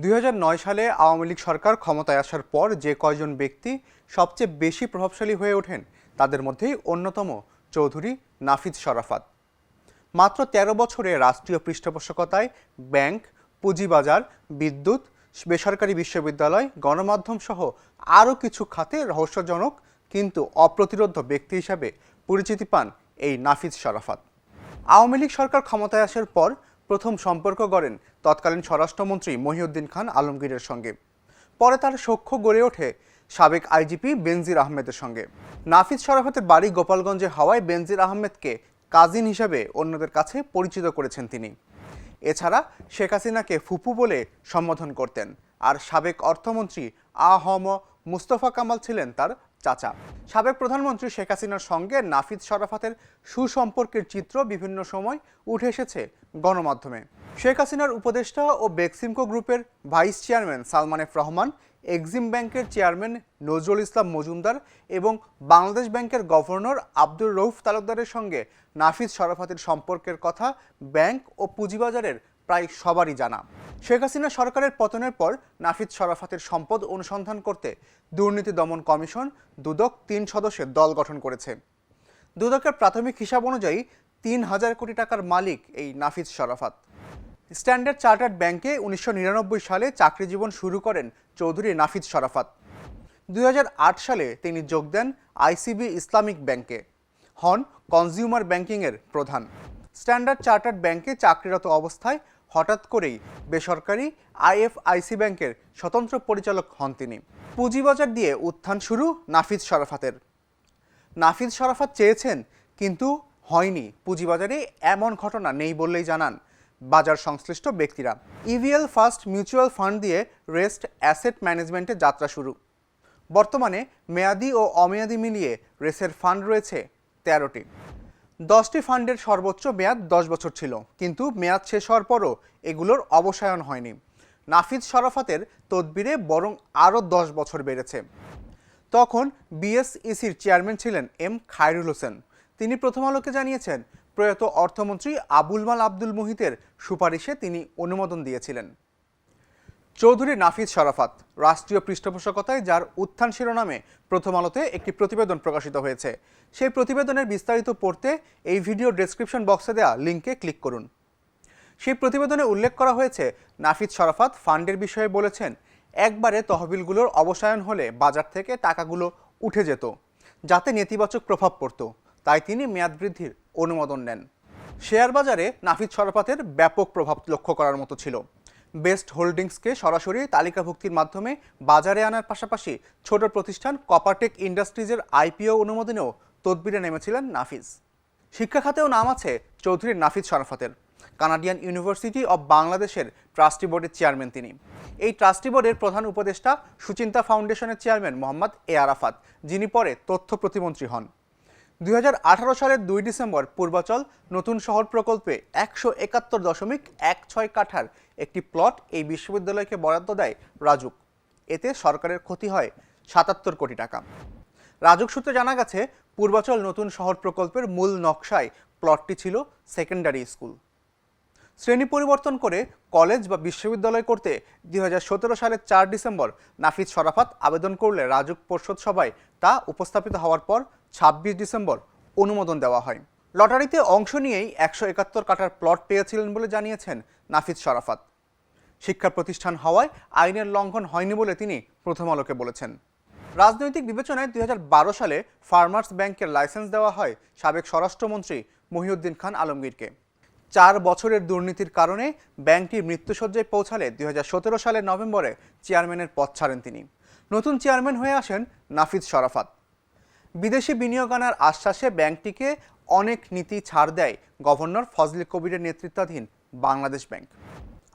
দুই হাজার নয় সালে আওয়ামী লীগ সরকার ক্ষমতায় আসার পর যে কয়জন ব্যক্তি সবচেয়ে বেশি প্রভাবশালী হয়ে ওঠেন, তাদের মধ্যেই অন্যতম চৌধুরী নাফিজ শরাফাত। মাত্র ১৩ বছরে রাষ্ট্রীয় পৃষ্ঠপোষকতায় ব্যাংক, পুঁজিবাজার, বিদ্যুৎ, বেসরকারি বিশ্ববিদ্যালয়, গণমাধ্যম সহ আরও কিছু খাতে রহস্যজনক কিন্তু অপ্রতিরোধ ব্যক্তি হিসাবে পরিচিতি পান এই নাফিজ শরাফাত। আওয়ামী লীগ সরকার ক্ষমতায় আসার পর প্রথম সম্পর্ক গড়েন তৎকালীন স্বরাষ্ট্রমন্ত্রী মহিউদ্দিন খান আলমগীরের সঙ্গে। পরে তার সখ্য গড়ে ওঠে সাবেক আইজিপি বেনজির আহমেদের সঙ্গে। নাফিজ শরাফতের বাড়ি গোপালগঞ্জে হওয়ায় বেনজির আহমেদকে কাজিন হিসাবে অন্যদের কাছে পরিচিত করেছেন তিনি। এছাড়া শেখ হাসিনাকে ফুপু বলে সম্বোধন করতেন। আর সাবেক অর্থমন্ত্রী আ হ ম মুস্তফা কামাল ছিলেন তার চাচা। সাবেক প্রধানমন্ত্রী শেখ হাসিনার সঙ্গে নাফিদ শরাফাতের সুসম্পর্কের চিত্র বিভিন্ন সময় উঠে এসেছে গণমাধ্যমে। শেখ হাসিনার উপদেষ্টা ও বেক্সিমকো গ্রুপের vice chairman Salman F Rahman, Exim ব্যাংকের চেয়ারম্যান নজরুল ইসলাম মজুমদার এবং বাংলাদেশ ব্যাংকের গভর্নর আব্দুর রৌফ তালুকদারের সঙ্গে নাফিজ শরাফাতের সম্পর্কের কথা ব্যাংক ও পুঁজিবাজারের প্রায় সবারই জানা। শেখ হাসিনা সরকারের পতনের পর নাফিজ শরাফাতের সম্পদ অনুসন্ধান করতে দুর্নীতি দমন কমিশন দুদক তিন সদস্যের দল গঠন করেছে। দুদকের প্রাথমিক হিসাব অনুযায়ী তিন হাজার কোটি টাকার মালিক এই নাফিজ শরাফাত। স্ট্যান্ডার্ড চার্টার্ড ব্যাংকে উনিশশো নিরানব্বই সালে চাকরি জীবন শুরু করেন চৌধুরী নাফিজ শরাফাত। দুই হাজার আট সালে তিনি যোগ দেন আইসিবি ইসলামিক ব্যাংকে, হন কনজিউমার ব্যাংকিংয়ের প্রধান। স্ট্যান্ডার্ড চার্টার্ড ব্যাংকে চাকরিরত অবস্থায় হঠাৎ করেই বেসরকারি আইএফআইসি ব্যাংকের স্বতন্ত্র পরিচালক হন তিনি। পুঁজিবাজার দিয়ে উত্থান শুরু নাফিজ শরাফাতের। নাফিজ শরাফাত চেয়েছেন, কিন্তু হয়নি। পুঁজিবাজারে এমন ঘটনা নেই বললেই জানান বাজার সংশ্লিষ্ট ব্যক্তিরা। ইভিএল ফার্স্ট মিউচুয়াল ফান্ড দিয়ে রেস্ট অ্যাসেট ম্যানেজমেন্টে যাত্রা শুরু। বর্তমানে মেয়াদি ও অমেয়াদি মিলিয়ে রেসের ফান্ড রয়েছে তেরোটি। দশটি ফান্ডের সর্বোচ্চ মেয়াদ দশ বছর ছিল, কিন্তু মেয়াদ শেষ হওয়ার পরও এগুলোর অবসায়ন হয়নি। নাফিজ শরাফাতের তদবিরে বরং আরও দশ বছর বেড়েছে। তখন বিএসইসির চেয়ারম্যান ছিলেন এম খায়রুল হোসেন। তিনি প্রথম আলোকে জানিয়েছেন, প্রয়াত অর্থমন্ত্রী আবুল মাল আব্দুল মুহিতের সুপারিশে তিনি অনুমোদন দিয়েছিলেন। চৌধুরী নাফিজ শরাফাত রাষ্ট্রীয় পৃষ্ঠপোষকতায়, যার উত্থান শিরোনামে প্রথম আলোতে একটি প্রতিবেদন প্রকাশিত হয়েছে। সেই প্রতিবেদনের বিস্তারিত পড়তে এই ভিডিও ডেসক্রিপশন বক্সে দেওয়া লিঙ্কে ক্লিক করুন। সেই প্রতিবেদনে উল্লেখ করা হয়েছে নাফিজ শরাফাত ফান্ডের বিষয়ে বলেছেন, একবারে তহবিলগুলোর অবসায়ন হলে বাজার থেকে টাকাগুলো উঠে যেত, যাতে নেতিবাচক প্রভাব পড়ত। তাই তিনি মেয়াদ বৃদ্ধির অনুমোদন নেন। শেয়ার বাজারে নাফিজ শরাফাতের ব্যাপক প্রভাব লক্ষ্য করার মতো ছিল। বেস্ট হোল্ডিংসকে সরাসরি তালিকাভুক্তির মাধ্যমে বাজারে আনার পাশাপাশি ছোট প্রতিষ্ঠান কপারটেক ইন্ডাস্ট্রিজের আইপিও অনুমোদনেও তদবিরে নেমেছিলেন নাফিজ। শিক্ষা খাতেও নাম আছে চৌধুরী নাফিজ শরাফাতের। কানাডিয়ান ইউনিভার্সিটি অব বাংলাদেশের ট্রাস্টি বোর্ডের চেয়ারম্যান তিনি। এই ট্রাস্টি বোর্ডের প্রধান উপদেষ্টা সুচিন্তা ফাউন্ডেশনের চেয়ারম্যান মোহাম্মদ এ আরাফাত, যিনি পরে তথ্য প্রতিমন্ত্রী হন। দুই হাজার আঠারো সালের দুই ডিসেম্বর পূর্বাচল নতুন শহর প্রকল্পে একশো একাত্তর দশমিক এক ছয় কাঠার একটি প্লট এই বিশ্ববিদ্যালয়কে বরাদ্দ দেয় রাজুক। এতে সরকারের ক্ষতি হয় সাতাত্তর কোটি টাকা। রাজুক সূত্রে জানা গেছে, পূর্বাচল নতুন শহর প্রকল্পের মূল নকশায় প্লটটি ছিল সেকেন্ডারি স্কুল। শ্রেণি পরিবর্তন করে কলেজ বা বিশ্ববিদ্যালয় করতে দুই হাজার সতেরো সালের চার ডিসেম্বর নাফিজ শরাফাত আবেদন করলে রাজুক পর্ষদ সভায় তা উপস্থাপিত হওয়ার পর ছাব্বিশ ডিসেম্বর অনুমোদন দেওয়া হয়। লটারিতে অংশ নিয়েই একশো একাত্তর কাটার প্লট পেয়েছিলেন বলে জানিয়েছেন নাফিজ শরাফাত। শিক্ষা প্রতিষ্ঠান হওয়ায় আইনের লঙ্ঘন হয়নি বলে তিনি প্রথম আলোকে বলেছেন। রাজনৈতিক বিবেচনায় দুই হাজার বারো সালে ফার্মার্স ব্যাংকের লাইসেন্স দেওয়া হয় সাবেক স্বরাষ্ট্রমন্ত্রী মহিউদ্দিন খান আলমগীরকে। চার বছরের দুর্নীতির কারণে ব্যাংকটি মৃত্যুসজ্জায় পৌঁছালে দুই হাজার সতেরো সালের নভেম্বরে চেয়ারম্যানের পদ ছাড়েন তিনি। নতুন চেয়ারম্যান হয়ে আসেন নাফিজ শরাফাত। বিদেশি বিনিয়োগ আনার আশ্বাসে ব্যাংকটিকে অনেক নীতি ছাড় দেয় গভর্নর ফজলে কবিরের নেতৃত্বাধীন বাংলাদেশ ব্যাংক।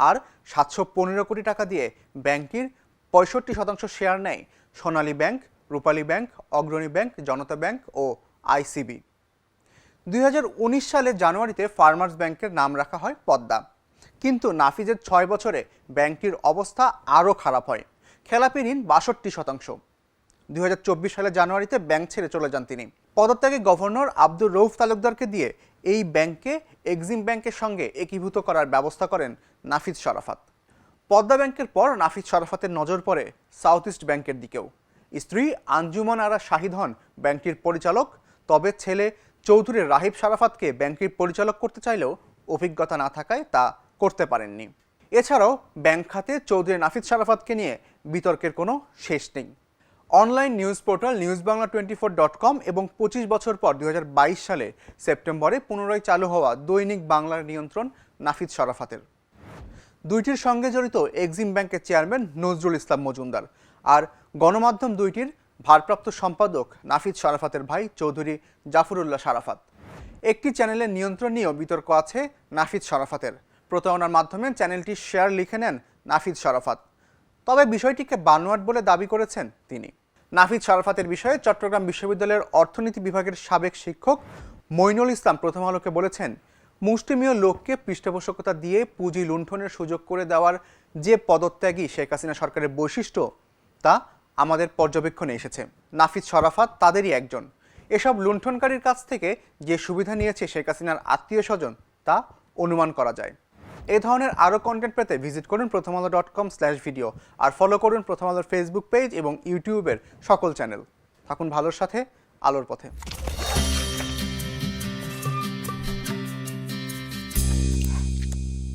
আর সাতশো পনেরো কোটি টাকা দিয়ে ব্যাংকটির পঁয়ষট্টি শতাংশ শেয়ার নেয় Sonali bank, Rupali bank, Agrani bank, Janata bank ও আইসিবি দুই হাজার উনিশ সালে জানুয়ারিতে ফার্মার্স ব্যাংকের নাম রাখা হয় পদ্মা। কিন্তু নাফিজের ছয় বছরে ব্যাংকটির অবস্থা আরও খারাপ হয়। খেলাপি ঋণ বাষট্টি শতাংশ। দুই সালে জানুয়ারিতে ব্যাংক ছেড়ে চলে যান তিনি। পদত্যাগে গভর্নর আব্দুর রৌফ তালুকদারকে দিয়ে এই ব্যাংককে এক্সিম ব্যাংকের সঙ্গে একীভূত করার ব্যবস্থা করেন নাফিজ শরাফাত। পদ্মা ব্যাংকের পর নাফিজ শরাফতের নজর পড়ে সাউথ ইস্ট ব্যাংকের দিকেও। স্ত্রী আঞ্জুমান আরা শাহিদ হন ব্যাংকটির পরিচালক, তবে ছেলে চৌধুরী রাহিব শারাফাতকে ব্যাংকটির পরিচালক করতে চাইলেও অভিজ্ঞতা না থাকায় তা করতে পারেননি। এছাড়াও ব্যাংক খাতে চৌধুরী নাফিজ শারাফাতকে নিয়ে বিতর্কের কোনো শেষ নেই। Online news portal news Bangla twenty four dot com এবং পঁচিশ বছর পর দু হাজার বাইশ সালে সেপ্টেম্বরে পুনরায় চালু হওয়া দৈনিক বাংলার নিয়ন্ত্রণ নাফিজ শরাফাতের দুইটির সঙ্গে জড়িত এক্সিম ব্যাংকের চেয়ারম্যান নজরুল ইসলাম মজুমদার আর গণমাধ্যম দুইটির ভারপ্রাপ্ত সম্পাদক নাফিজ শরাফাতের ভাই চৌধুরী জাফরুল্লাহ শারাফাত। একটি চ্যানেলের নিয়ন্ত্রণ নিয়েও বিতর্ক আছে নাফিজ শরাফাতের। প্রতারণার মাধ্যমে চ্যানেলটি শেয়ার লিখে নেন নাফিজ শরাফাত। তবে বিষয়টিকে বানোয়াট বলে দাবি করেছেন তিনি। নাফিজ শরাফাতের বিষয়ে চট্টগ্রাম বিশ্ববিদ্যালয়ের অর্থনীতি বিভাগের সাবেক শিক্ষক মইনুল ইসলাম প্রথম আলোকে বলেছেন, মুষ্টিমীয় লোককে পৃষ্ঠপোষকতা দিয়ে পুঁজি লুণ্ঠনের সুযোগ করে দেওয়ার যে পদত্যাগী শেখ হাসিনা সরকারের বৈশিষ্ট্য, তা আমাদের পর্যবেক্ষণে এসেছে। নাফিজ শরাফাত তাদেরই একজন। এসব লুণ্ঠনকারীর কাছ থেকে যে সুবিধা নিয়েছে শেখ হাসিনার আত্মীয় স্বজন, তা অনুমান করা যায়। এ ধরনের আরও কন্টেন্ট পেতে ভিজিট করুন Prothom Alo dot com slash video আর ফলো করুন প্রথম আলোর ফেসবুক পেজ এবং ইউটিউবের সকল চ্যানেল থাকুন ভালোর সাথে, আলোর পথে।